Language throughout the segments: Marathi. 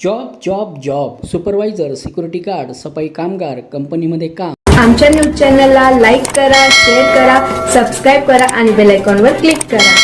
Job job job supervisor security guard सफाई कामगार कंपनीमध्ये काम. आमच्या न्यूज चॅनलला लाईक करा शेअर करा सबस्क्राईब करा आणि बेल आयकॉनवर क्लिक करा.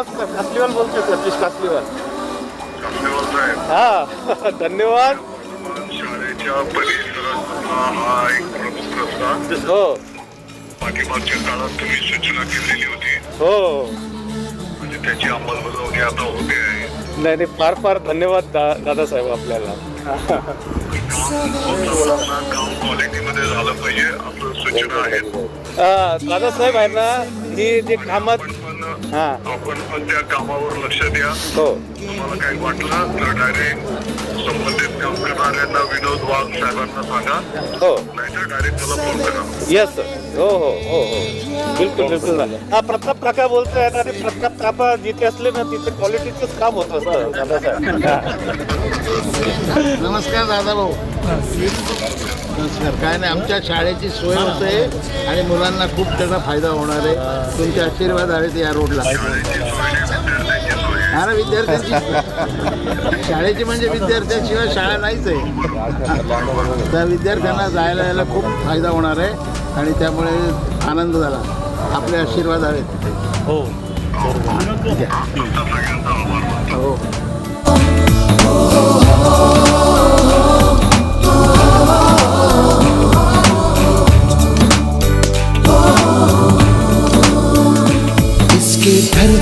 नमस्कार. कासलीवाल बोलतोय सतीश कासलीवाल? हा धन्यवाद. शाळेच्या परिसरातला हा एक प्रमुख रस्ता. हो. पाठीमागच्या काळात तुम्ही सूचना केलेली होती. हो. म्हणजे त्याची अंमलबजावणी आता होते आहे. नाही नाही फार फार धन्यवाद दा दादासाहेब आपल्याला. मुलांना काम क्वालिटीमध्ये झालं पाहिजे. आपलं सूचना आहेत. हा, दादासाहेब आहे ना ही जे कामात पण हा. आपण पण त्या कामावर लक्ष द्या. हो. तुम्हाला काही वाटलं तर डायरेक्ट संबंधित काम करणाऱ्यांना विनोद वाघ साहेबांना सांगा. हो. नाहीतर डायरेक्ट मला फोन करा. येस सर हो हो हो हो. बिलकुल बिलकुल. हा प्रताप काका बोलतोय आणि प्रताप काका जिथे असले ना तिथे क्वालिटीचंच काम होत असतं दादासाहेब. हा. नमस्कार दादा भाऊ. नमस्कार. काय नाही आमच्या शाळेची सोय होते आणि मुलांना खूप त्याचा फायदा होणार आहे. तुमचे आशीर्वाद आहेत या रोडला. ना विद्यार्थ्यांची. शाळेची म्हणजे विद्यार्थ्यांशिवाय शाळा नाहीच आहे. त्या विद्यार्थ्यांना जायला यायला खूप फायदा होणार आहे आणि त्यामुळे आनंद झाला. आपले आशीर्वाद हवेत हो. हो.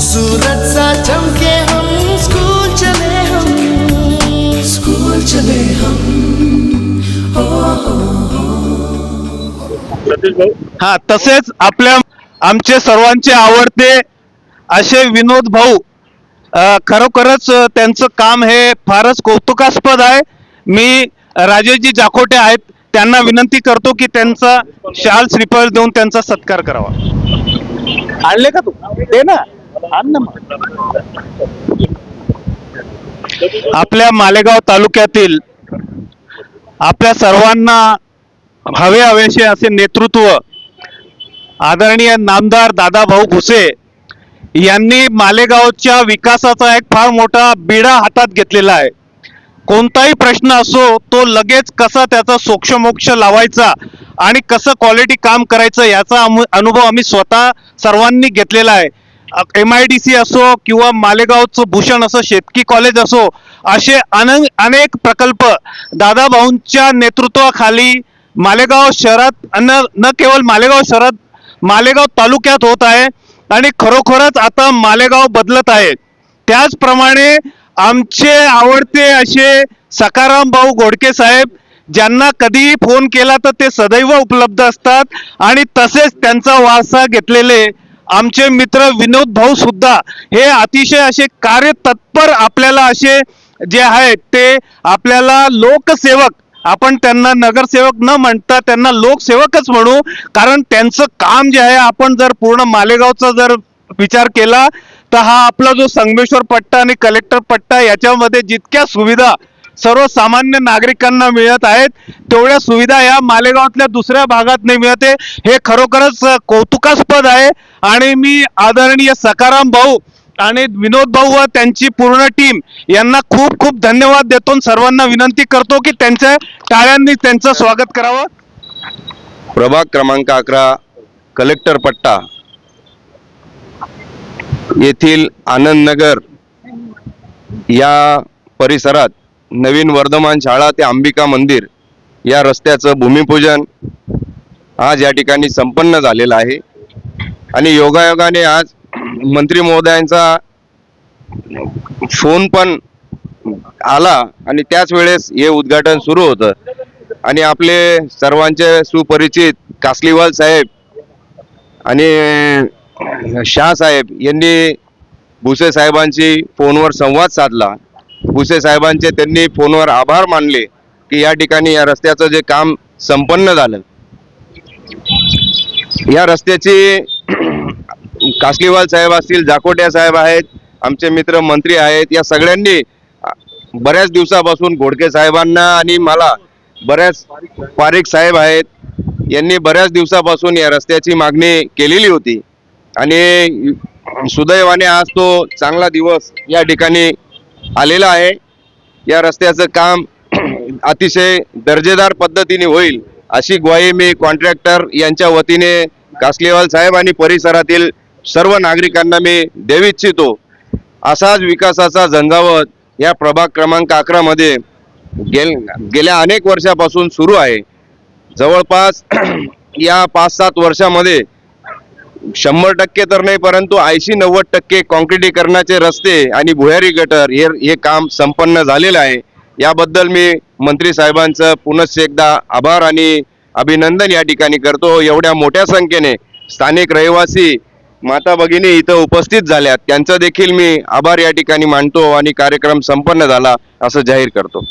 सूरज सा चमके हम स्कूल चले हम. स्कूल चले हम. हा तसेच आपल्या आमचे सर्वांचे आवडते असे विनोद भाऊ. खरोखरच त्यांचं काम हे फारच कौतुकास्पद आहे. मी राजेशजी जाखोटे आहेत. त्यांना विनंती करतो की त्यांचा शाल श्रीफळ देऊन त्यांचा सत्कार करावा. आणले का तू? दे ना. आण ना मग. आपल्या मालेगाव तालुक्यातील आपल्या सर्वांना हवे हवेसे असे नेतृत्व आदरणीय नामदार दादाभाऊ भुसे यांनी मालेगावच्या विकासाचा एक फार मोठा बिडा हातात घेतलेला आहे कोणताही प्रश्न असो तो लगेच कसा त्याचा सोक्षमोक्ष लावायचा आणि कसं क्वालिटी काम करायचं याचा अनुभव आम्ही स्वतः सर्वांनी घेतलेला आहे एम आय डी सी असो किंवा मालेगावचं भूषण असो शेतकी कॉलेज असो असे अन अनेक प्रकल्प दादाभाऊंच्या नेतृत्वाखाली मालेगाव शहरात न न केवळ मालेगाव शहरात मालेगाव तालुक्यात होत आहे आणि खरोखरच आता मालेगाव बदलत आहे. त्याचप्रमाणे आमचे आवडते असे सकाराम भाऊ गोडके साहेब ज्यांना कधीही फोन केला तर ते सदैव उपलब्ध असतात आणि तसेच त्यांचा वारसा घेतलेले आमचे मित्र विनोद भाऊ सुद्धा हे अतिशय असे कार्यतत्पर आपल्याला असे जे आहेत ते आपल्याला लोकसेवक आपण त्यांना नगरसेवक न म्हणता त्यांना लोकसेवकच म्हणू कारण त्यांचं काम जे आहे आपण जर पूर्ण मालेगावचा जर विचार केला तर हा आपला जो संगमेश्वर पट्टा आणि कलेक्टर पट्टा याच्यामध्ये जितक्या सुविधा सर्वसामान्य नागरिकांना मिळत आहेत. तेवढ्या सुविधा या मालेगावातल्या दुसऱ्या भागात नाही मिळते. हे खरोखरच कौतुकास्पद आहे. आणि मी आदरणीय सकाराम भाऊ आणि विनोद भाऊ व त्यांची पूर्ण टीम यांना खूप खूप धन्यवाद देतो सर्वांना विनंती करतो की त्यांच्या टाळ्यांनी त्यांचं स्वागत करावं. प्रभाग क्रमांक अकरा कलेक्टर पट्टा. येथील आनंदनगर या परिसरात नवीन वर्धमान शाळा ते अंबिका मंदिर या रस्त्याचं भूमिपूजन आज या ठिकाणी संपन्न झालेलं आहे. आणि योगायोगाने आज मंत्री महोदयांचा फोन पण आला आणि त्याच वेळेस हे उद्घाटन सुरू होतं. आणि आपले सर्वांचे सुपरिचित कासलीवाल साहेब आणि शाह साहेब यांनी भुसे साहेबांशी फोनवर संवाद साधला. भुसे साहेबांचे त्यांनी फोनवर आभार मानले की या ठिकाणी या रस्त्याचं जे काम संपन्न झालं. या रस्त्याची कासलीवाल साहेब असतील जाकोट्या साहेब आहेत आमचे मित्र मंत्री आहेत या सगळ्यांनी बऱ्याच दिवसापासून घोडके साहेबांना आणि मला बऱ्याच पारिक साहेब आहेत यांनी बऱ्याच दिवसापासून या रस्त्याची मागणी केलेली होती. आणि सुदैवाने आज तो चांगला दिवस या ठिकाणी आलेला आहे. या रस्त्याचं काम अतिशय दर्जेदार पद्धतीने होईल अशी ग्वाही मी कॉन्ट्रॅक्टर यांच्या वतीने कासलेवाल साहेब आणि परिसरातील सर्व नागरिकांना मी देऊ इच्छितो. असाच विकासाचा झंझावत या प्रभाग क्रमांक अकरामध्ये गेल गेल्या अनेक वर्षापासून सुरू आहे. जवळपास या पाच सात वर्षामध्ये शंभर टक्के तर नाही परंतु ऐंशी नव्वद टक्के कॉन्क्रिटीकरणाचे रस्ते आणि भुयारी गटर हे हे काम संपन्न झालेलं आहे. याबद्दल मी मंत्री साहेबांचं पुनश्च एकदा आभार आणि अभिनंदन या ठिकाणी करतो. एवढ्या मोठ्या संख्येने स्थानिक रहिवासी माता भगिनी इथं उपस्थित झाल्यात. त्यांचं देखील मी आभार या ठिकाणी मानतो आणि कार्यक्रम संपन्न झाला असं जाहीर करतो.